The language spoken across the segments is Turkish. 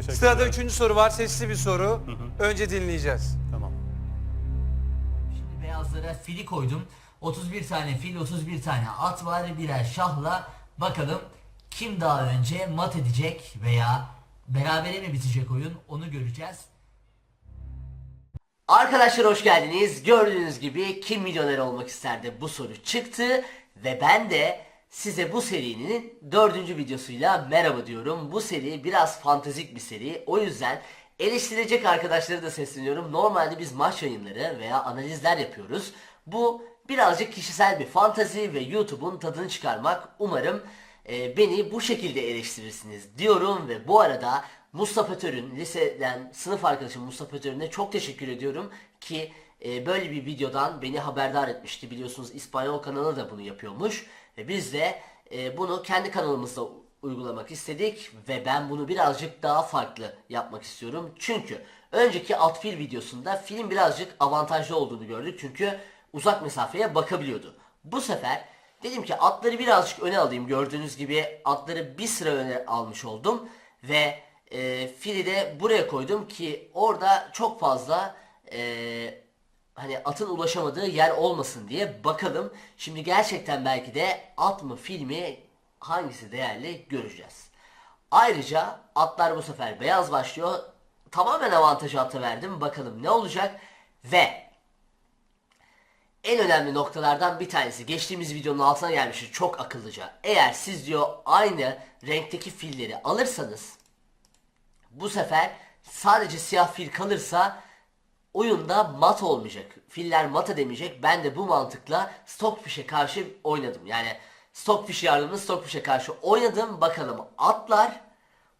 Teşekkür Sırada ederim. üçüncü soru var. Sesli bir soru. Önce dinleyeceğiz. Tamam. Şimdi beyazlara fili koydum. 31 tane fil, 31 tane at var. Birer şahla. Bakalım kim daha önce mat edecek veya berabere mi bitecek oyun onu göreceğiz. Arkadaşlar hoş geldiniz. Gördüğünüz gibi kim milyoner olmak isterdi bu soru çıktı ve ben de size bu serinin dördüncü videosuyla merhaba diyorum. Bu seri biraz fantezik bir seri. O yüzden eleştirecek arkadaşları da sesleniyorum. Normalde biz maç yayınları veya analizler yapıyoruz. Bu birazcık kişisel bir fantazi ve YouTube'un tadını çıkarmak. Umarım e, beni bu şekilde eleştirirsiniz diyorum ve bu arada Mustafa Törün liseden sınıf arkadaşım Mustafa Törün'e çok teşekkür ediyorum ki e, böyle bir videodan beni haberdar etmişti. Biliyorsunuz İspanyol kanalı da bunu yapıyormuş ve biz de e, bunu kendi kanalımızda uygulamak istedik ve ben bunu birazcık daha farklı yapmak istiyorum. Çünkü önceki alt fil videosunda film birazcık avantajlı olduğunu gördük çünkü uzak mesafeye bakabiliyordu. Bu sefer dedim ki atları birazcık öne alayım. Gördüğünüz gibi atları bir sıra öne almış oldum ve e, fili de buraya koydum ki orada çok fazla e, hani atın ulaşamadığı yer olmasın diye bakalım. Şimdi gerçekten belki de at mı fil mi hangisi değerli göreceğiz. Ayrıca atlar bu sefer beyaz başlıyor. Tamamen avantajı ata verdim. Bakalım ne olacak ve en önemli noktalardan bir tanesi geçtiğimiz videonun altına gelmişti çok akıllıca. Eğer siz diyor aynı renkteki filleri alırsanız bu sefer sadece siyah fil kalırsa oyunda mat olmayacak. Filler mat edemeyecek. Ben de bu mantıkla Stockfish'e karşı oynadım. Yani Stockfish yardımıyla Stockfish'e karşı oynadım. Bakalım atlar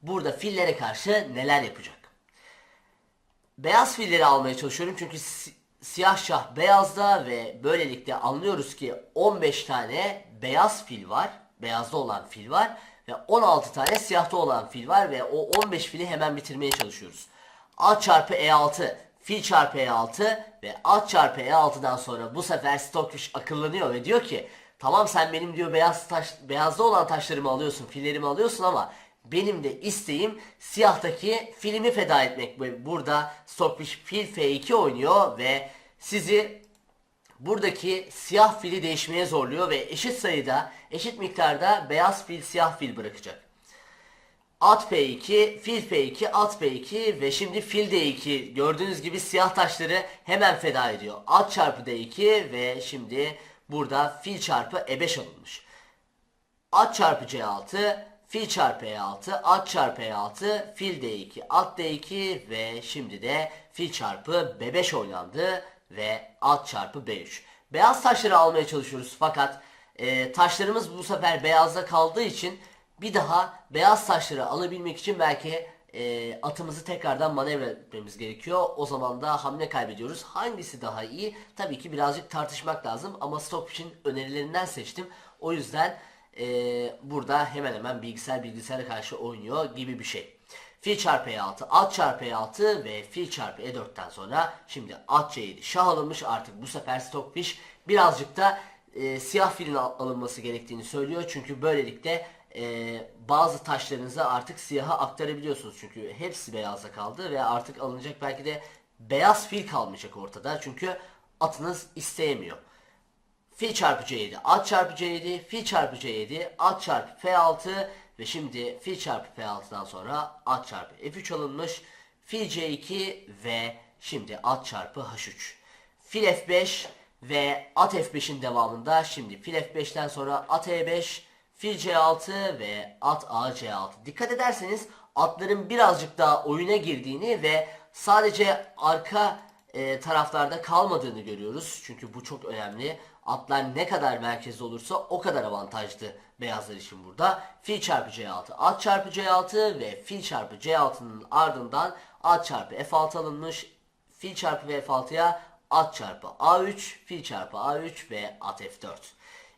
burada fillere karşı neler yapacak. Beyaz filleri almaya çalışıyorum çünkü si- siyah şah beyazda ve böylelikle anlıyoruz ki 15 tane beyaz fil var. Beyazda olan fil var ve 16 tane siyahta olan fil var ve o 15 fili hemen bitirmeye çalışıyoruz. At çarpı E6, fil çarpı E6 ve at çarpı E6'dan sonra bu sefer Stockfish akıllanıyor ve diyor ki tamam sen benim diyor beyaz taş, beyazda olan taşlarımı alıyorsun, fillerimi alıyorsun ama benim de isteğim siyahtaki filmi feda etmek. Burada Stockfish fil F2 oynuyor ve sizi buradaki siyah fili değişmeye zorluyor ve eşit sayıda, eşit miktarda beyaz fil, siyah fil bırakacak. At P2, fil P2, at P2 ve şimdi fil D2. Gördüğünüz gibi siyah taşları hemen feda ediyor. At çarpı D2 ve şimdi burada fil çarpı E5 alınmış. At çarpı C6, fil çarpı E6, at çarpı E6, fil D2, at D2 ve şimdi de fil çarpı B5 oynandı ve at çarpı B3. Beyaz taşları almaya çalışıyoruz fakat e, taşlarımız bu sefer beyazda kaldığı için bir daha beyaz taşları alabilmek için belki e, atımızı tekrardan manevra etmemiz gerekiyor. O zaman da hamle kaybediyoruz. Hangisi daha iyi? Tabii ki birazcık tartışmak lazım ama Stockfish'in önerilerinden seçtim. O yüzden e, burada hemen hemen bilgisayar bilgisayara karşı oynuyor gibi bir şey. Fil çarpı E6, at çarpı E6 ve fil çarpı E4'ten sonra şimdi at C7 şah alınmış artık bu sefer Stockfish birazcık da e, siyah filin al- alınması gerektiğini söylüyor. Çünkü böylelikle e, bazı taşlarınızı artık siyaha aktarabiliyorsunuz. Çünkü hepsi beyazda kaldı ve artık alınacak belki de beyaz fil kalmayacak ortada. Çünkü atınız isteyemiyor. Fil çarpı C7, at çarpı C7, fil çarpı C7, at çarpı F6 ve şimdi fil çarpı F6'dan sonra at çarpı F3 alınmış. Fil C2 ve şimdi at çarpı H3. Fil F5 ve at F5'in devamında şimdi fil F5'ten sonra at E5, fil C6 ve at A C6. Dikkat ederseniz atların birazcık daha oyuna girdiğini ve sadece arka e, taraflarda kalmadığını görüyoruz. Çünkü bu çok önemli. Atlar ne kadar merkezde olursa o kadar avantajlı beyazlar için burada. Fil çarpı C6, at çarpı C6 ve fil çarpı C6'nın ardından at çarpı F6 alınmış. Fil çarpı F6'ya at çarpı A3, fil çarpı A3 ve at F4.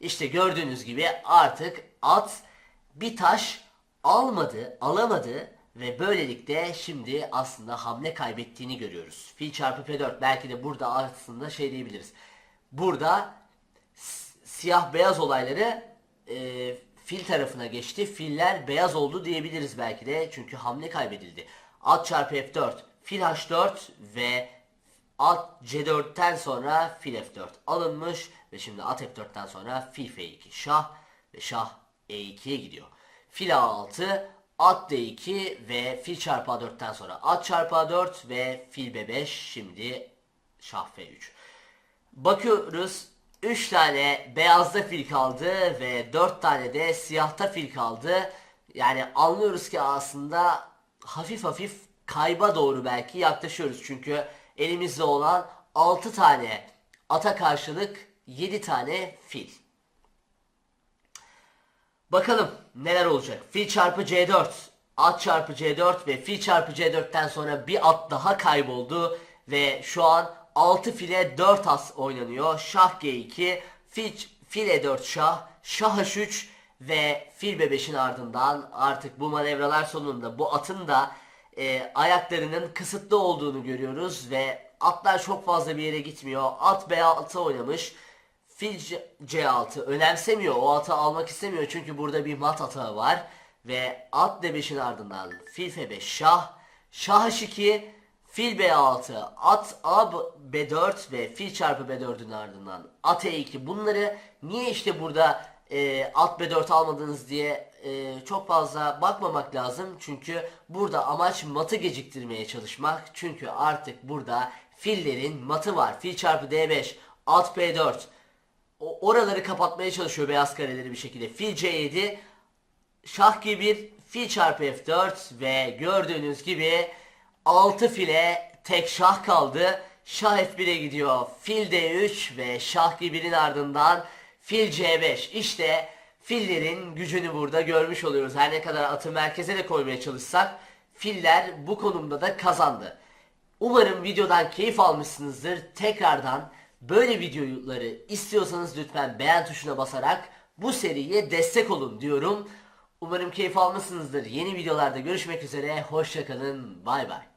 İşte gördüğünüz gibi artık at bir taş almadı, alamadı ve böylelikle şimdi aslında hamle kaybettiğini görüyoruz. Fil çarpı F4 belki de burada aslında şey diyebiliriz. Burada siyah beyaz olayları e, fil tarafına geçti. Filler beyaz oldu diyebiliriz belki de çünkü hamle kaybedildi. At çarpı F4, fil H4 ve at C4'ten sonra fil F4 alınmış ve şimdi at F4'ten sonra fil F2 şah ve şah E2'ye gidiyor. Fil A6, at D2 ve fil çarpı A4'ten sonra at çarpı A4 ve fil B5 şimdi şah F3. Bakıyoruz 3 tane beyazda fil kaldı ve 4 tane de siyahta fil kaldı. Yani anlıyoruz ki aslında hafif hafif kayba doğru belki yaklaşıyoruz. Çünkü elimizde olan 6 tane ata karşılık 7 tane fil. Bakalım neler olacak. Fil çarpı C4, at çarpı C4 ve fil çarpı C4'ten sonra bir at daha kayboldu. Ve şu an 6 file 4 as oynanıyor. Şah G2, fil, fil E4 şah, şah H3 ve fil B5'in ardından artık bu manevralar sonunda bu atın da e, ayaklarının kısıtlı olduğunu görüyoruz. Ve atlar çok fazla bir yere gitmiyor. At B6 oynamış. Fil C- C6 önemsemiyor. O atı almak istemiyor. Çünkü burada bir mat atağı var. Ve at D5'in ardından fil F5 şah. Şah H2 fil B6 at A B4 ve fil çarpı B4'ün ardından at E2 bunları niye işte burada e, at B4 almadınız diye e, çok fazla bakmamak lazım. Çünkü burada amaç matı geciktirmeye çalışmak. Çünkü artık burada fillerin matı var. Fil çarpı D5 at B4 o- oraları kapatmaya çalışıyor beyaz kareleri bir şekilde. Fil C7, şah G1, fil çarpı F4 ve gördüğünüz gibi 6 file tek şah kaldı. Şah F1'e gidiyor. Fil D3 ve şah G1'in ardından fil C5. İşte fillerin gücünü burada görmüş oluyoruz. Her ne kadar atı merkeze de koymaya çalışsak filler bu konumda da kazandı. Umarım videodan keyif almışsınızdır. Tekrardan böyle videoları istiyorsanız lütfen beğen tuşuna basarak bu seriye destek olun diyorum. Umarım keyif almışsınızdır. Yeni videolarda görüşmek üzere. Hoşçakalın. Bay bay.